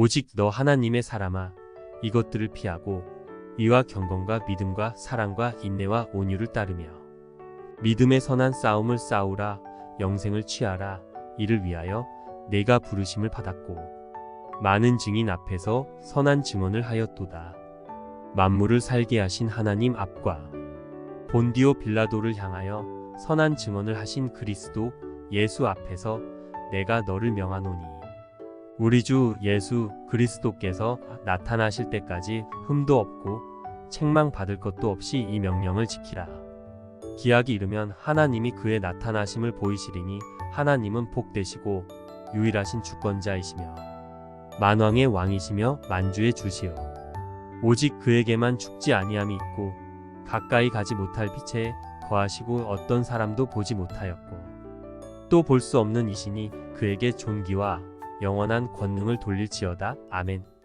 오직 너 하나님의 사람아 이것들을 피하고 이와 경건과 믿음과 사랑과 인내와 온유를 따르며 믿음의 선한 싸움을 싸우라 영생을 취하라 이를 위하여 내가 부르심을 받았고 많은 증인 앞에서 선한 증언을 하였도다. 만물을 살게 하신 하나님 앞과 본디오 빌라도를 향하여 선한 증언을 하신 그리스도 예수 앞에서 내가 너를 명하노니 우리 주 예수 그리스도께서 나타나실 때까지 흠도 없고 책망 받을 것도 없이 이 명령을 지키라. 기약이 이르면 하나님이 그의 나타나심을 보이시리니 하나님은 복되시고 유일하신 주권자이시며 만왕의 왕이시며 만주의 주시여 오직 그에게만 죽지 아니함이 있고 가까이 가지 못할 빛에 거하시고 어떤 사람도 보지 못하였고 또 볼 수 없는 이신이 그에게 존귀와 영원한 권능을 돌릴지어다. 아멘